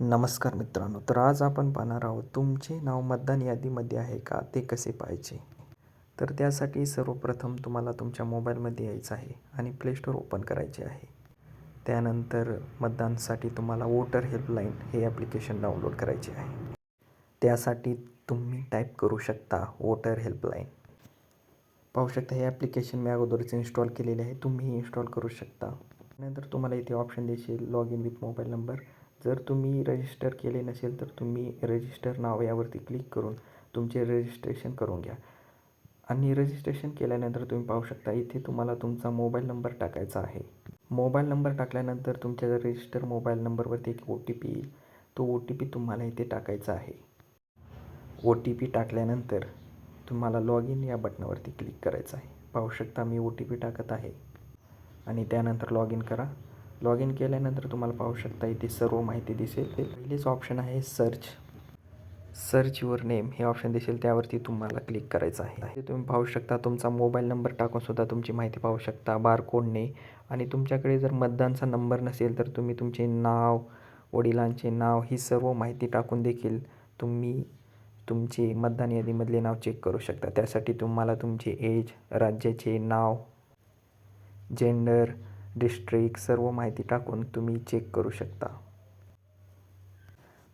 नमस्कार मित्रांनो तर आज आपण पाहणार आहोत तुमचे नाव मतदान यादीमध्ये आहे का ते कसे पाहायचे? तर त्यासाठी सर्वप्रथम तुम्हाला तुमच्या मोबाईलमध्ये यायचं आहे आणि प्ले स्टोअर ओपन करायचे आहे. त्यानंतर मतदानसाठी तुम्हाला वोटर हेल्पलाईन हे ॲप्लिकेशन डाउनलोड करायचे आहे. त्यासाठी तुम्ही टाईप करू शकता वोटर हेल्पलाईन पाहू शकता हे ॲप्लिकेशन मी अगोदरच इन्स्टॉल केलेले आहे. तुम्ही इन्स्टॉल करू शकता. नंतर तुम्हाला इथे ऑप्शन देशील log in with mobile number जर तुम्ही रजिस्टर केले नसेल तर तुम्ही रजिस्टर नाव यावरती क्लिक करून तुमचे रजिस्ट्रेशन करून घ्या. आणि रजिस्ट्रेशन केल्यानंतर तुम्ही पाहू शकता इथे तुम्हाला तुमचा मोबाईल नंबर टाकायचा आहे. मोबाईल नंबर टाकल्यानंतर तुमच्या रजिस्टर मोबाईल नंबरवरती एक ओ टी पी येईल. तो ओ टी पी तुम्हाला इथे टाकायचा आहे. ओ टी पी टाकल्यानंतर तुम्हाला लॉग इन या बटनावरती क्लिक करायचं आहे. पाहू शकता मी ओ टी पी टाकत आहे. आणि त्यानंतर लॉग इन करा. लॉग इन केल्यानंतर तुम्हाला पाहू शकता इथे सर्व माहिती दिसेल. पहिलेच ऑप्शन आहे सर्च सर्च युअर नेम हे ऑप्शन दिसेल त्यावरती तुम्हाला क्लिक करायचं आहे. हे तुम्ही पाहू शकता तुमचा मोबाईल नंबर टाकून सुद्धा तुमची माहिती पाहू शकता बारकोडने आणि तुमच्याकडे जर मतदानचा नंबर नसेल तर तुम्ही तुमचे नाव वडिलांचे नाव ही सर्व माहिती टाकून देखील तुम्ही तुमचे मतदान यादीमधले नाव चेक करू शकता. त्यासाठी तुम्हाला तुमचे एज राज्याचे नाव जेंडर डिस्ट्रिक्ट सर्व माहिती टाकून तुम्ही चेक करू शकता.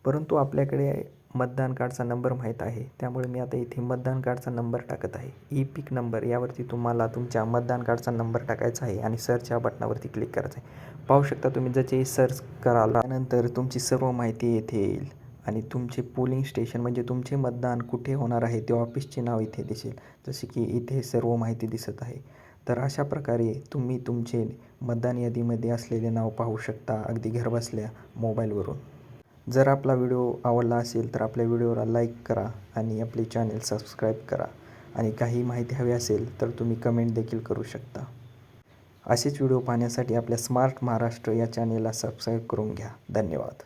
परंतु आपल्याकडे मतदान कार्डचा नंबर माहीत आहे. त्यामुळे मी आता इथे मतदान कार्डचा नंबर टाकत आहे. ई पिक नंबर यावरती तुम्हाला तुमच्या मतदान कार्डचा नंबर टाकायचा आहे आणि सर्च या बटनावरती क्लिक करायचं आहे. पाहू शकता तुम्ही जसे सर्च कराल त्यानंतर तुमची सर्व माहिती येथे येईल आणि तुमचे पोलिंग स्टेशन म्हणजे तुमचे मतदान कुठे होणार आहे ते ऑफिसचे नाव इथे दिसेल. जसे की इथे सर्व माहिती दिसत आहे. तर अशा प्रकारे तुम्ही तुमचे मतदान यादीमध्ये असलेले नाव पाहू शकता अगदी घरबसल्या मोबाईलवरून. जर आपला व्हिडिओ आवडला असेल तर आपल्या व्हिडिओला लाईक करा आणि आपले चॅनेल सबस्क्राईब करा आणि काही माहिती हवी असेल तर तुम्ही कमेंट देखील करू शकता. असेच व्हिडिओ पाहण्यासाठी आपल्या स्मार्ट महाराष्ट्र या चॅनेलला सबस्क्राईब करून घ्या. धन्यवाद.